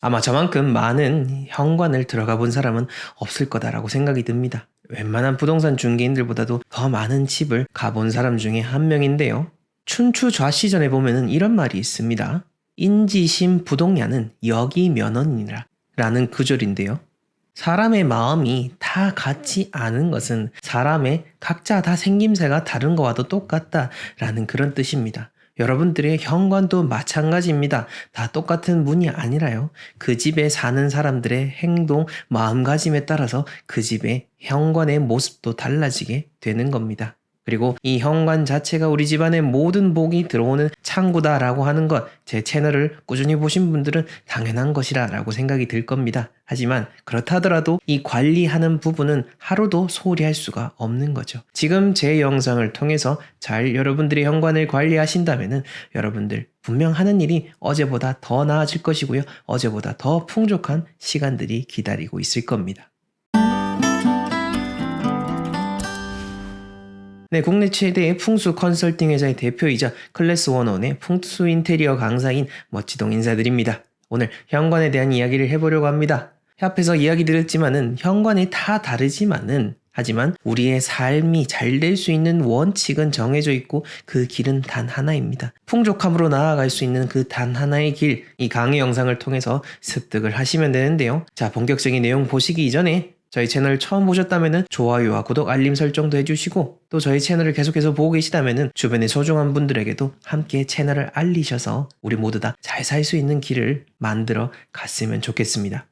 아마 저만큼 많은 현관을 들어가 본 사람은 없을 거다라고 생각이 듭니다. 웬만한 부동산 중개인들보다도 더 많은 집을 가본 사람 중에 한 명인데요. 춘추 좌시전에 보면은 이런 말이 있습니다. 인지심 부동야는 여기 면언이라 라는 구절인데요. 사람의 마음이 다 같지 않은 것은 사람의 각자 다 생김새가 다른 거와도 똑같다 라는 그런 뜻입니다. 여러분들의 현관도 마찬가지입니다. 다 똑같은 문이 아니라요. 그 집에 사는 사람들의 행동, 마음가짐에 따라서 그 집의 현관의 모습도 달라지게 되는 겁니다. 그리고 이 현관 자체가 우리 집안의 모든 복이 들어오는 창구다라고 하는 것, 제 채널을 꾸준히 보신 분들은 당연한 것이라라고 생각이 들 겁니다. 하지만 그렇다 하더라도 이 관리하는 부분은 하루도 소홀히 할 수가 없는 거죠. 지금 제 영상을 통해서 잘 여러분들의 현관을 관리하신다면은 여러분들 분명 하는 일이 어제보다 더 나아질 것이고요. 어제보다 더 풍족한 시간들이 기다리고 있을 겁니다. 네, 국내 최대의 풍수 컨설팅 회사의 대표이자 클래스 원원의 풍수 인테리어 강사인 멋지동 인사드립니다. 오늘 현관에 대한 이야기를 해보려고 합니다. 앞에서 이야기 드렸지만은 현관이 다 다르지만은 하지만 우리의 삶이 잘 될 수 있는 원칙은 정해져 있고 그 길은 단 하나입니다. 풍족함으로 나아갈 수 있는 그 단 하나의 길, 이 강의 영상을 통해서 습득을 하시면 되는데요. 자, 본격적인 내용 보시기 이전에 저희 채널 처음 보셨다면 좋아요와 구독, 알림 설정도 해주시고 또 저희 채널을 계속해서 보고 계시다면 주변의 소중한 분들에게도 함께 채널을 알리셔서 우리 모두 다 잘 살 수 있는 길을 만들어 갔으면 좋겠습니다.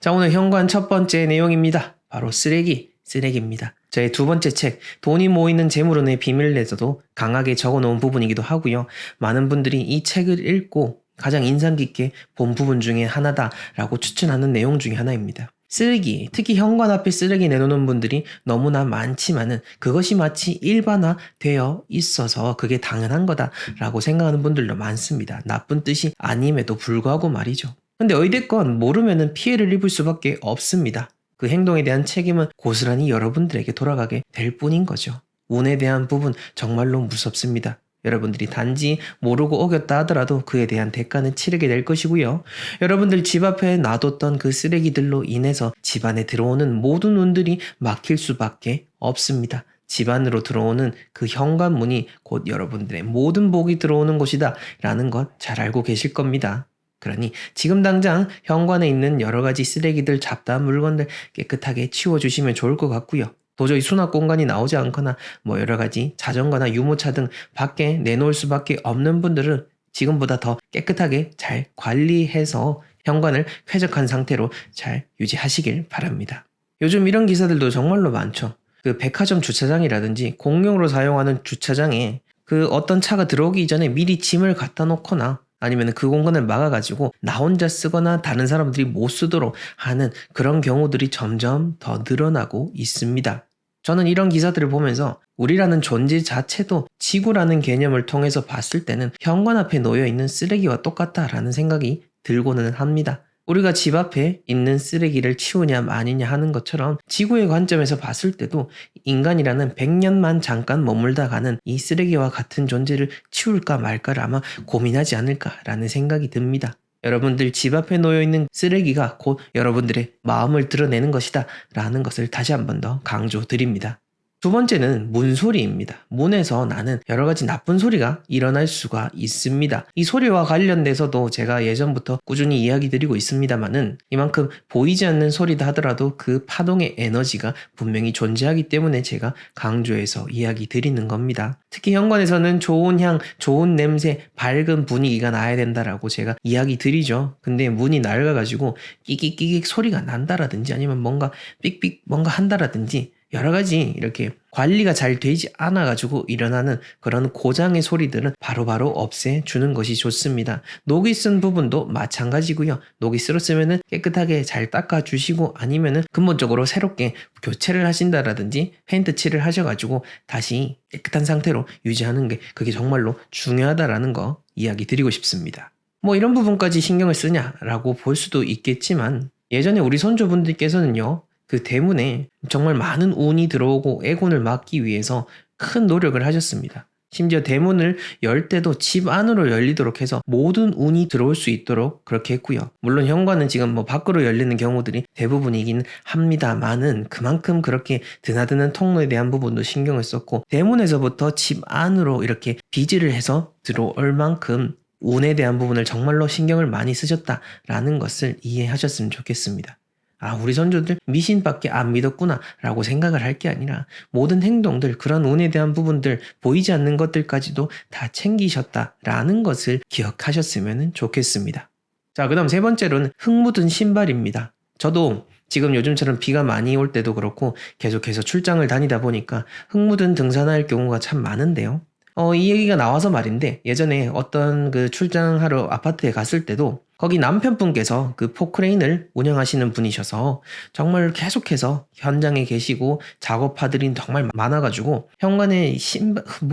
자, 오늘 현관 첫 번째 내용입니다. 바로 쓰레기, 쓰레기입니다. 저의 두 번째 책, 돈이 모이는 재물운의 비밀에서도 강하게 적어 놓은 부분이기도 하고요. 많은 분들이 이 책을 읽고 가장 인상 깊게 본 부분 중에 하나다라고 추천하는 내용 중에 하나입니다. 쓰레기, 특히 현관 앞에 쓰레기 내놓는 분들이 너무나 많지만은 그것이 마치 일반화되어 있어서 그게 당연한 거다라고 생각하는 분들도 많습니다. 나쁜 뜻이 아님에도 불구하고 말이죠. 근데 어찌됐건 모르면은 피해를 입을 수밖에 없습니다. 그 행동에 대한 책임은 고스란히 여러분들에게 돌아가게 될 뿐인 거죠. 운에 대한 부분 정말로 무섭습니다. 여러분들이 단지 모르고 어겼다 하더라도 그에 대한 대가는 치르게 될 것이고요. 여러분들 집 앞에 놔뒀던 그 쓰레기들로 인해서 집안에 들어오는 모든 운들이 막힐 수밖에 없습니다. 집안으로 들어오는 그 현관문이 곧 여러분들의 모든 복이 들어오는 곳이다 라는 것 잘 알고 계실 겁니다. 그러니 지금 당장 현관에 있는 여러 가지 쓰레기들 잡다한 물건들 깨끗하게 치워주시면 좋을 것 같고요. 도저히 수납 공간이 나오지 않거나 뭐 여러 가지 자전거나 유모차 등 밖에 내놓을 수밖에 없는 분들은 지금보다 더 깨끗하게 잘 관리해서 현관을 쾌적한 상태로 잘 유지하시길 바랍니다. 요즘 이런 기사들도 정말로 많죠. 그 백화점 주차장이라든지 공용으로 사용하는 주차장에 그 어떤 차가 들어오기 전에 미리 짐을 갖다 놓거나 아니면 그 공간을 막아가지고 나 혼자 쓰거나 다른 사람들이 못 쓰도록 하는 그런 경우들이 점점 더 늘어나고 있습니다. 저는 이런 기사들을 보면서 우리라는 존재 자체도 지구라는 개념을 통해서 봤을 때는 현관 앞에 놓여 있는 쓰레기와 똑같다라는 생각이 들고는 합니다. 우리가 집 앞에 있는 쓰레기를 치우냐 마니냐 하는 것처럼 지구의 관점에서 봤을 때도 인간이라는 100년만 잠깐 머물다 가는 이 쓰레기와 같은 존재를 치울까 말까를 아마 고민하지 않을까라는 생각이 듭니다. 여러분들 집 앞에 놓여 있는 쓰레기가 곧 여러분들의 마음을 드러내는 것이다 라는 것을 다시 한 번 더 강조드립니다. 두 번째는 문소리입니다. 문에서 나는 여러 가지 나쁜 소리가 일어날 수가 있습니다. 이 소리와 관련돼서도 제가 예전부터 꾸준히 이야기 드리고 있습니다만은 이만큼 보이지 않는 소리다 하더라도 그 파동의 에너지가 분명히 존재하기 때문에 제가 강조해서 이야기 드리는 겁니다. 특히 현관에서는 좋은 향, 좋은 냄새, 밝은 분위기가 나야 된다라고 제가 이야기 드리죠. 근데 문이 낡아가지고 끼익끼익 소리가 난다라든지 아니면 뭔가 삑삑 뭔가 한다라든지 여러 가지 이렇게 관리가 잘 되지 않아 가지고 일어나는 그런 고장의 소리들은 바로바로 없애 주는 것이 좋습니다. 녹이 쓴 부분도 마찬가지고요. 녹이 쓸었으면은 깨끗하게 잘 닦아 주시고 아니면은 근본적으로 새롭게 교체를 하신다라든지 페인트 칠을 하셔 가지고 다시 깨끗한 상태로 유지하는 게 그게 정말로 중요하다라는 거 이야기 드리고 싶습니다. 뭐 이런 부분까지 신경을 쓰냐라고 볼 수도 있겠지만 예전에 우리 선조분들께서는요 그 때문에 정말 많은 운이 들어오고 애군을 막기 위해서 큰 노력을 하셨습니다. 심지어 대문을 열 때도 집 안으로 열리도록 해서 모든 운이 들어올 수 있도록 그렇게 했고요. 물론 현관은 지금 뭐 밖으로 열리는 경우들이 대부분이긴 합니다만은 그만큼 그렇게 드나드는 통로에 대한 부분도 신경을 썼고 대문에서부터 집 안으로 이렇게 비지를 해서 들어올 만큼 운에 대한 부분을 정말로 신경을 많이 쓰셨다라는 것을 이해하셨으면 좋겠습니다. 아, 우리 선조들 미신밖에 안 믿었구나 라고 생각을 할 게 아니라 모든 행동들, 그런 운에 대한 부분들, 보이지 않는 것들까지도 다 챙기셨다라는 것을 기억하셨으면 좋겠습니다. 자, 그 다음 세 번째로는 흙 묻은 신발입니다. 저도 지금 요즘처럼 비가 많이 올 때도 그렇고 계속해서 출장을 다니다 보니까 흙 묻은 등산할 경우가 참 많은데요. 어, 이 얘기가 나와서 말인데 예전에 어떤 그 출장하러 아파트에 갔을 때도 거기 남편분께서 그 포크레인을 운영하시는 분이셔서 정말 계속해서 현장에 계시고 작업하들이 정말 많아가지고 현관에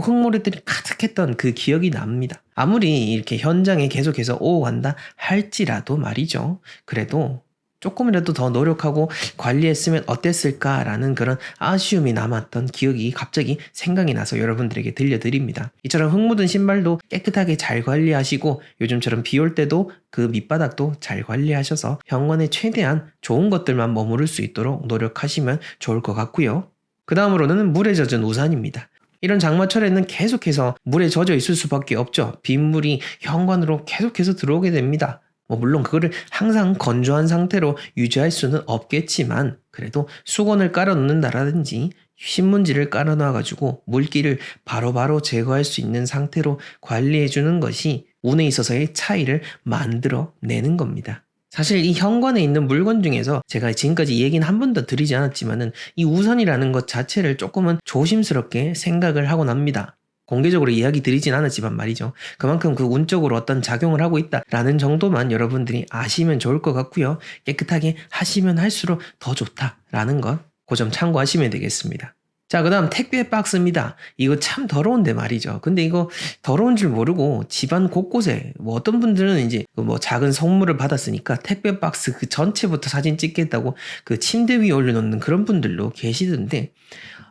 흙모래들이 가득했던 그 기억이 납니다. 아무리 이렇게 현장에 계속해서 오고 간다 할지라도 말이죠. 그래도 조금이라도 더 노력하고 관리했으면 어땠을까라는 그런 아쉬움이 남았던 기억이 갑자기 생각이 나서 여러분들에게 들려드립니다. 이처럼 흙 묻은 신발도 깨끗하게 잘 관리하시고 요즘처럼 비 올 때도 그 밑바닥도 잘 관리하셔서 현관에 최대한 좋은 것들만 머무를 수 있도록 노력하시면 좋을 것 같고요. 그 다음으로는 물에 젖은 우산입니다. 이런 장마철에는 계속해서 물에 젖어 있을 수밖에 없죠. 빗물이 현관으로 계속해서 들어오게 됩니다. 뭐 물론 그거를 항상 건조한 상태로 유지할 수는 없겠지만 그래도 수건을 깔아 놓는다라든지 신문지를 깔아 놔 가지고 물기를 바로 바로 제거할 수 있는 상태로 관리해 주는 것이 운에 있어서의 차이를 만들어 내는 겁니다. 사실 이 현관에 있는 물건 중에서 제가 지금까지 얘기는 한 번도 드리지 않았지만은 이 우선이라는 것 자체를 조금은 조심스럽게 생각을 하곤 합니다. 공개적으로 이야기 드리진 않았지만 말이죠. 그만큼 그 운적으로 어떤 작용을 하고 있다라는 정도만 여러분들이 아시면 좋을 것 같고요. 깨끗하게 하시면 할수록 더 좋다라는 것, 그 점 참고하시면 되겠습니다. 자, 그 다음 택배 박스입니다. 이거 참 더러운데 말이죠. 근데 이거 더러운 줄 모르고 집안 곳곳에 뭐 어떤 분들은 이제 그뭐 작은 선물을 받았으니까 택배 박스 그 전체부터 사진 찍겠다고 그 침대 위에 올려놓는 그런 분들도 계시던데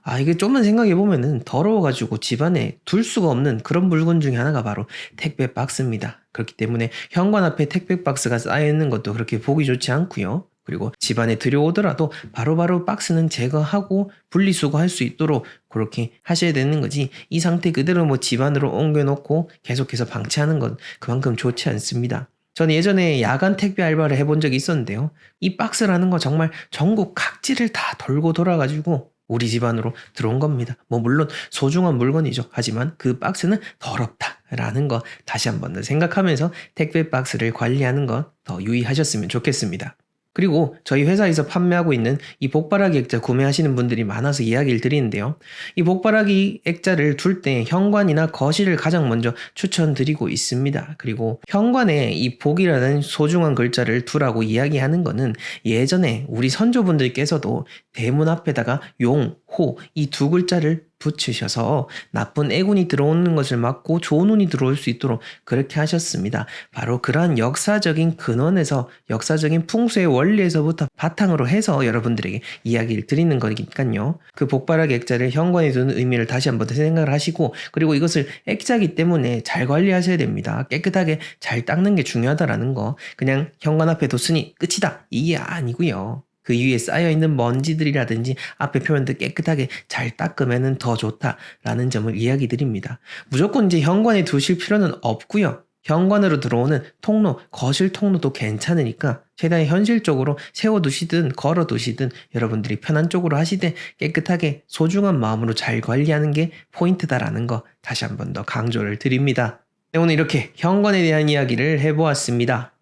아, 이게 좀만 생각해 보면은 더러워가지고 집안에 둘 수가 없는 그런 물건 중에 하나가 바로 택배 박스입니다. 그렇기 때문에 현관 앞에 택배 박스가 쌓여 있는 것도 그렇게 보기 좋지 않고요. 그리고 집안에 들여오더라도 바로바로 박스는 제거하고 분리수거할 수 있도록 그렇게 하셔야 되는 거지 이 상태 그대로 뭐 집안으로 옮겨놓고 계속해서 방치하는 건 그만큼 좋지 않습니다. 저는 예전에 야간 택배 알바를 해본 적이 있었는데요. 이 박스라는 거 정말 전국 각지를 다 돌고 돌아가지고 우리 집안으로 들어온 겁니다. 뭐 물론 소중한 물건이죠. 하지만 그 박스는 더럽다라는 거 다시 한번 더 생각하면서 택배 박스를 관리하는 것더 유의하셨으면 좋겠습니다. 그리고 저희 회사에서 판매하고 있는 이 복바라기 액자 구매하시는 분들이 많아서 이야기를 드리는데요. 이 복바라기 액자를 둘 때 현관이나 거실을 가장 먼저 추천드리고 있습니다. 그리고 현관에 이 복이라는 소중한 글자를 두라고 이야기하는 거는 예전에 우리 선조분들께서도 대문 앞에다가 용, 호 이 두 글자를 붙이셔서 나쁜 애군이 들어오는 것을 막고 좋은 운이 들어올 수 있도록 그렇게 하셨습니다. 바로 그러한 역사적인 근원에서 역사적인 풍수의 원리에서부터 바탕으로 해서 여러분들에게 이야기를 드리는 거니까요. 그 복바라기 액자를 현관에 두는 의미를 다시 한번 더 생각을 하시고 그리고 이것을 액자기 때문에 잘 관리하셔야 됩니다. 깨끗하게 잘 닦는 게 중요하다라는 거 그냥 현관 앞에 뒀으니 끝이다 이게 아니고요. 그 위에 쌓여있는 먼지들이라든지 앞에 표면들 깨끗하게 잘 닦으면 더 좋다라는 점을 이야기 드립니다. 무조건 이제 현관에 두실 필요는 없고요. 현관으로 들어오는 통로, 거실 통로도 괜찮으니까 최대한 현실적으로 세워두시든 걸어두시든 여러분들이 편한 쪽으로 하시되 깨끗하게 소중한 마음으로 잘 관리하는 게 포인트다라는 거 다시 한 번 더 강조를 드립니다. 네, 오늘 이렇게 현관에 대한 이야기를 해보았습니다.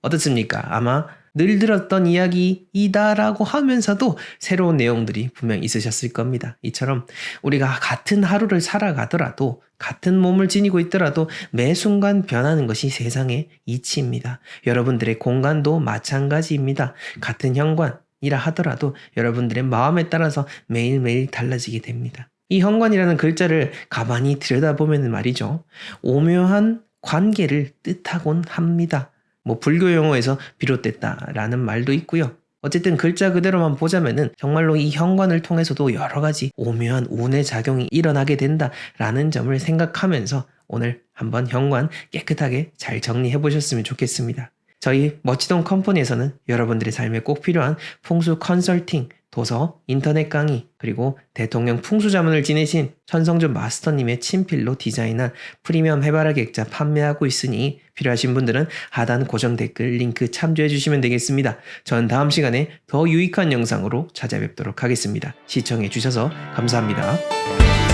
어떻습니까? 아마 늘 들었던 이야기이다라고 하면서도 새로운 내용들이 분명 있으셨을 겁니다. 이처럼 우리가 같은 하루를 살아가더라도 같은 몸을 지니고 있더라도 매 순간 변하는 것이 세상의 이치입니다. 여러분들의 공간도 마찬가지입니다. 같은 현관이라 하더라도 여러분들의 마음에 따라서 매일매일 달라지게 됩니다. 이 현관이라는 글자를 가만히 들여다보면 말이죠. 오묘한 관계를 뜻하곤 합니다. 뭐 불교 용어에서 비롯됐다라는 말도 있고요. 어쨌든 글자 그대로만 보자면은 정말로 이 현관을 통해서도 여러 가지 오묘한 운의 작용이 일어나게 된다라는 점을 생각하면서 오늘 한번 현관 깨끗하게 잘 정리해 보셨으면 좋겠습니다. 저희 멋지동 컴퍼니에서는 여러분들의 삶에 꼭 필요한 풍수 컨설팅, 도서, 인터넷 강의, 그리고 대통령 풍수 자문을 지내신 천성준 마스터님의 친필로 디자인한 프리미엄 해바라기 액자 판매하고 있으니 필요하신 분들은 하단 고정 댓글 링크 참조해 주시면 되겠습니다. 전 다음 시간에 더 유익한 영상으로 찾아뵙도록 하겠습니다. 시청해 주셔서 감사합니다.